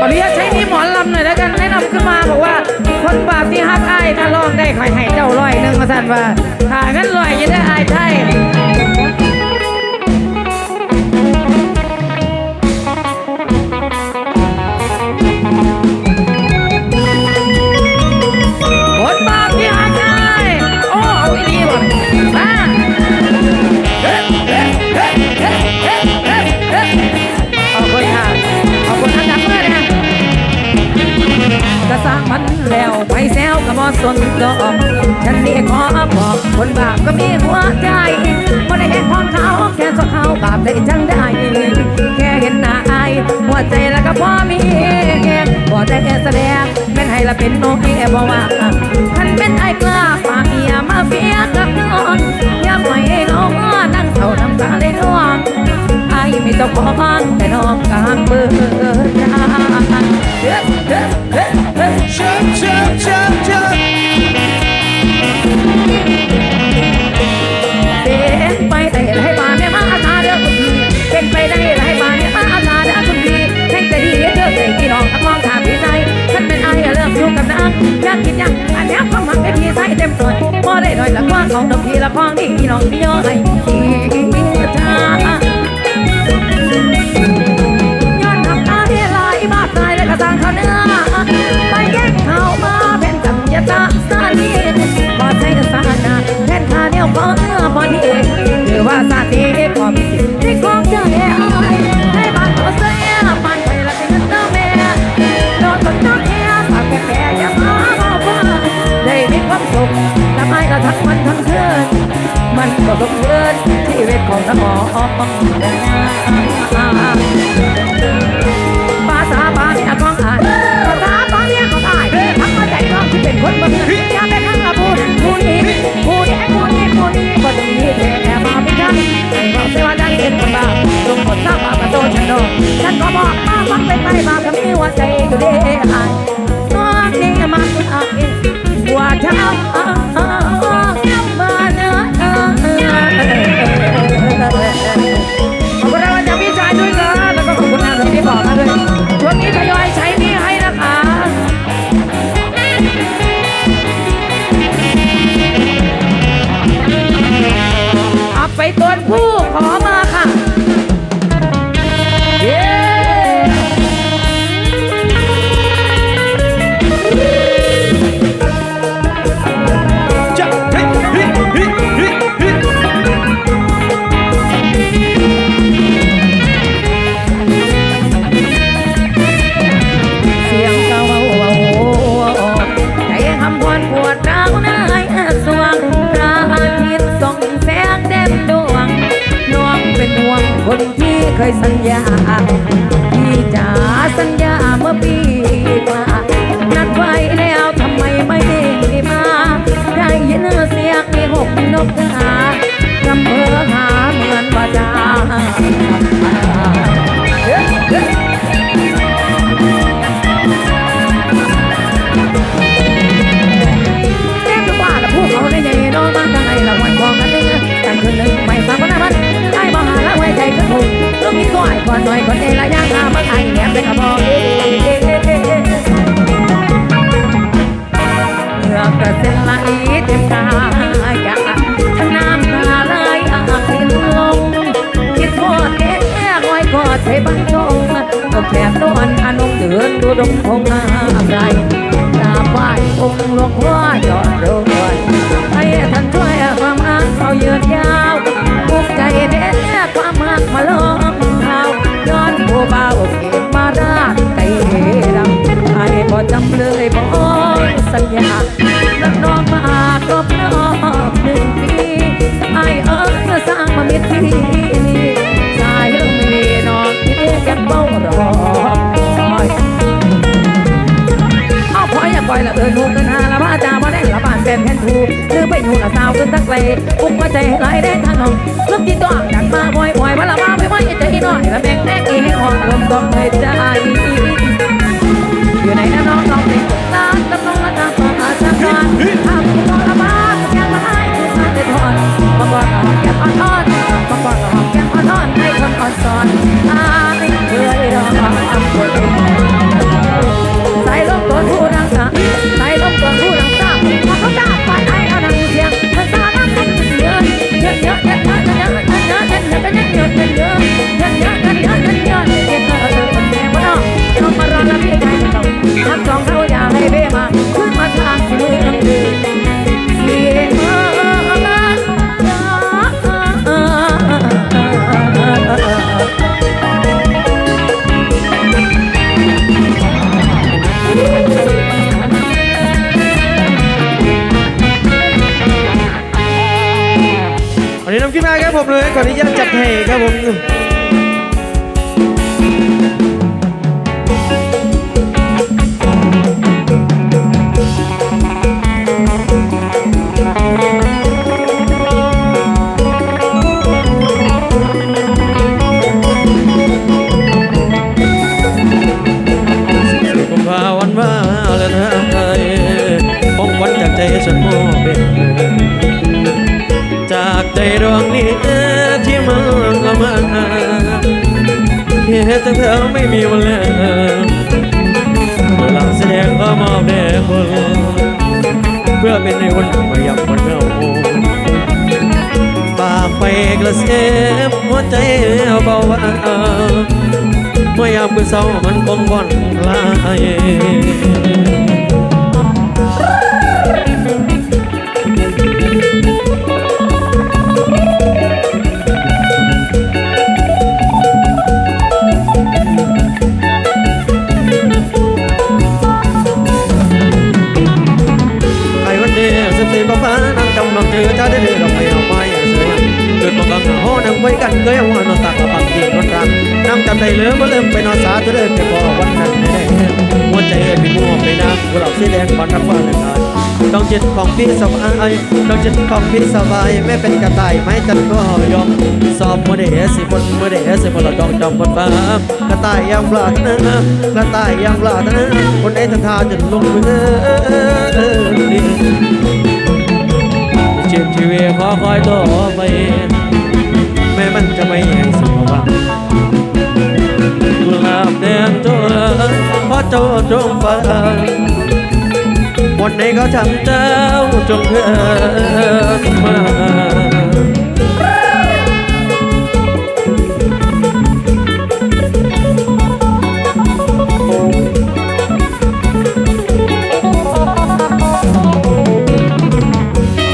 ขออนุญาตใช้นี่หมอนลำหน่อยแล้วกันแนะนำขึ้นมาบอกว่า คนบาปที่ฮักอายถ้าลองได้คอยให้เจ้าลอยหนึ่งมาสั่นว่าถ้างั้นลอยอยังได้อายไทย ก็มีหัวใจบ่ได้เห็นของเขาแค่สเขาบาปได้จังได้ แค่เห็นหน้าอายหัวใจแล้วก็พอมีแค่บ่ได้แสดงแม่นให้ละเป็นน้อยบ่ว่าคันเป็นไอ้กล้าปากเมียมาเฟียกับน้องอย่าปล่อยให้เขานั่งเศร้าน้ำตาเลยน้องไอายมีเจ้าของแต่น้องกลางเบอร์ยา ละกว่าของดอกพีละของนี่พี่น้องพี่ย่อให้พี่จ้าย้อนทำตาที่ลายบาตายแล้วก็สร้างเขาเนื้อไปแย่งเขามาเป็นจังยะตาสานีพอใช้สานาแทนทาเดียวพอเนื้อพอดีหรือว่าสาดี ทั้งวันทั้งคืนมันก็สมเกินชีวิตของทั้งหมอภาษาบาลีของอายภาษาบาลีของอายทั้งมาใจน้องที่เป็นคนเมืองอย่าไปข้างละพูดผู้นี้ผู้นี้ผู้นี้ผู้นี้บ่ต้องมีแต่มาไม่ใช่ให้บอกเสว่าดังเป็นคนบ้าลงคนสร้างบาปโตฉันโดนฉันก็บอกมาฟังเป็นไปบาปกับมีหัวใจอยู่เด้ อยก่อนหน่อยคนเอละย่างอามาไอแหนมเป็นกระบอก เอาพออย่อยละเอินหูกินหาละว่าจาบ่ได้ละบ้านเป็นแผ่นทูหรือไปอยู่ละสาวขึ้นตั้งไกลปุกมาใจไหลได้ทางน้องลูกที่ตัวดักมาบ่อยบ่อยว่าละมาไม่ไหวใจน้อยละแบ่งแน่อีให้ห้องลมต้องเลยใจอยู่ในน้องน้องเป็นตาตำน้องละตาต่ออาชาการทำคุณละมายังละให้คือมาได้ทอนบางวันก็หอมแก้มอ่อนๆบางวันก็หอมแก้มอ่อนอ่อนสอนอายเอความคน จั เหตุเธอไม่มีวันแล้วหลังแสดงก็มอบแด่คนเพื่อเป็นในวันมายังวันเงาปากไปกระเซ็บหัวใจเบาหวานเมื่อยามมือเศร้ามันคงบ่อนคลาย นไปพอวันนั้นแน่หัวใจเอ้ยพี่มัวไปน้ำกุหลาบสีแดงก่อนรับว่าเลยครับดอกจิตของพี่สบายดอกจิตของพี่สบายไม่เป็นกระต่ายไม่จันก็ยอมสอบมือเดสิบนมือเดสิบนละดองจอมบนฟ้ากระต่ายยังปลาดนะกระต่ายยังปลาดนะคนเอททาจนลงมือเจ็บชีวิตขอคอยต่อไป วันไหนเขาทำเจ้าจงเพื่อนมา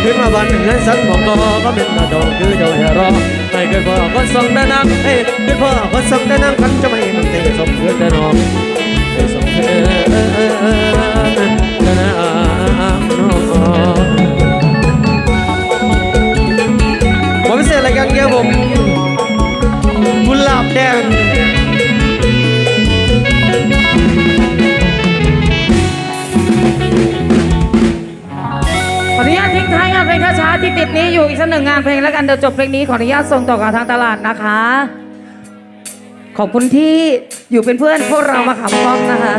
ขึ้นมาบ้านหนึ่งให้สันบอกรอก็เป็นตาดองคือเจ้าอย่รอให้เกิดพ่อคนส่งได้นังให้เกิดพ่อคนส่งได้นังกันจะไม่มันเตะสมเพื่อนได้นอง สมเพื่อนได้นังผมพิเศษรายการเกี่ยวผมกุหลาบแดงขออนุญาตทิ้งท้ายงานเพลงช้าๆที่ติดนี้อยู่อีกสักหนึ่งงานเพลงแล้วกันเดี๋ยวจบเพลงนี้ขออนุญาตส่งต่อกับทางตลาดนะคะ ขอบคุณที่อยู่เป็นเพื่อนพวกเรามาขำคล้องนะคะ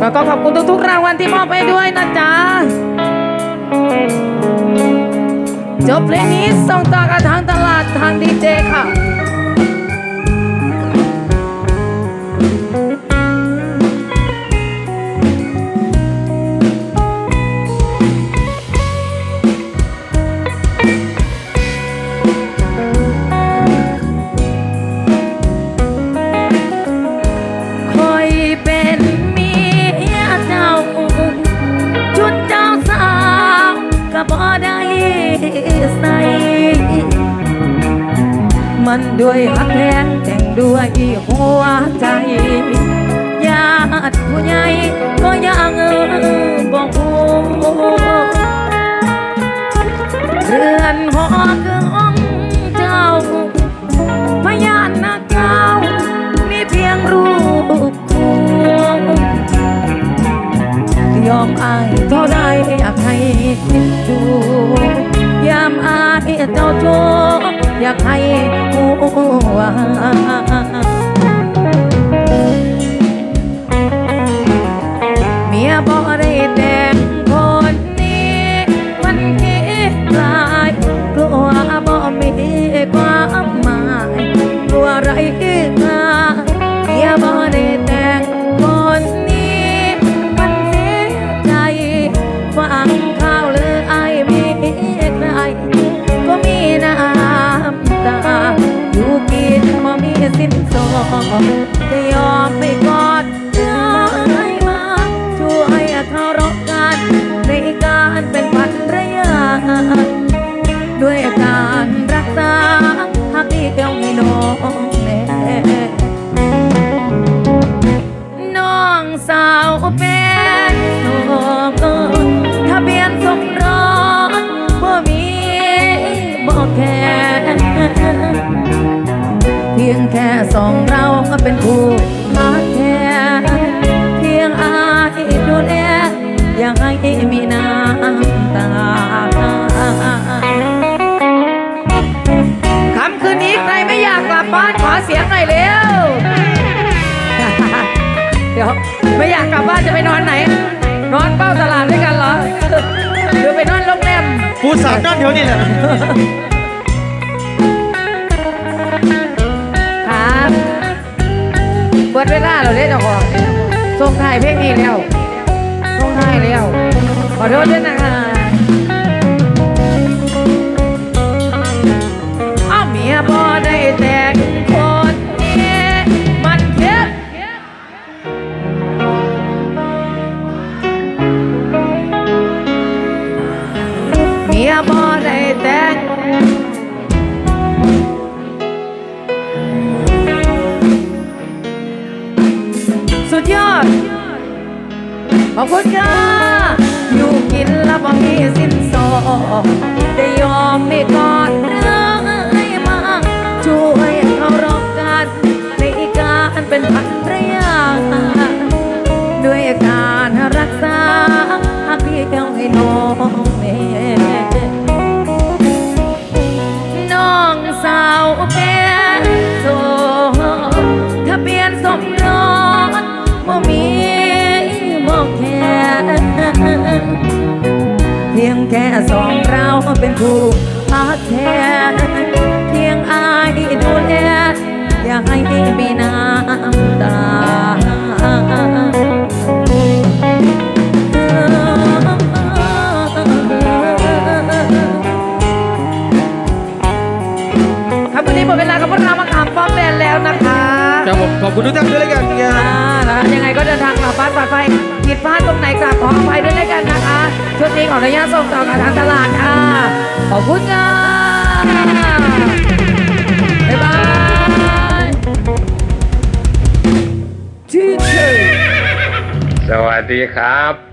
แล้วก็ขอบคุณทุกๆรางวัลที่มอบให้ด้วยนะจ๊ะ จบเพลงนี้ส่งต่อกันทางตลาดทางดีเจค่ะ มันด้วยหักแพงแต่งด้วยหัวใจญาติผู้ใหญ่ก็ยังบอกหูเรือนหอคือ uh-huh. สิ้นสองจะยอมไปก่อน สองเราก็เป็นผู้มาแทนเพียงอายดูแลอย่าให้มีน้ำตาคำคืนนี้ใครไม่อยากกลับบ้านขอเสียงหน่อยเร็ว เดี๋ยวไม่อยากกลับบ้านจะไปนอนไหน นอนเป้าตลาดด้วยกันเหรอ หรือไปนอนโรงแรม ผู้สาดนอนเดี๋ยวนี้แหละ บิดเวลาเราได้เจ้าของส่งถ่ายเพลงนี้แล้วส่งถ่ายแล้วขอโทษด้วยนะคะ แค่สองเราเป็นผู้พักแทนเพียงอายดูแลอย่าให้มีน้ำตาครับวันนี้หมดเวลากับพวกเรามาขามป้อมแลนแล้วนะคะ ครับผมขอบคุณทุกท่านด้วยแล้วกันครัอ่าบ ยังไงก็เดินทางกลับบ้านปลอดภัยผิดพลาดตรงไหนกลับขออภัยด้วยแล้วกันนะคะ ชุดนี้ขออนุญาตส่งต่อกับทางตลาดค่ะ ขอบคุณค่ะบ๊ายบายที่เธอสวัสดีครับ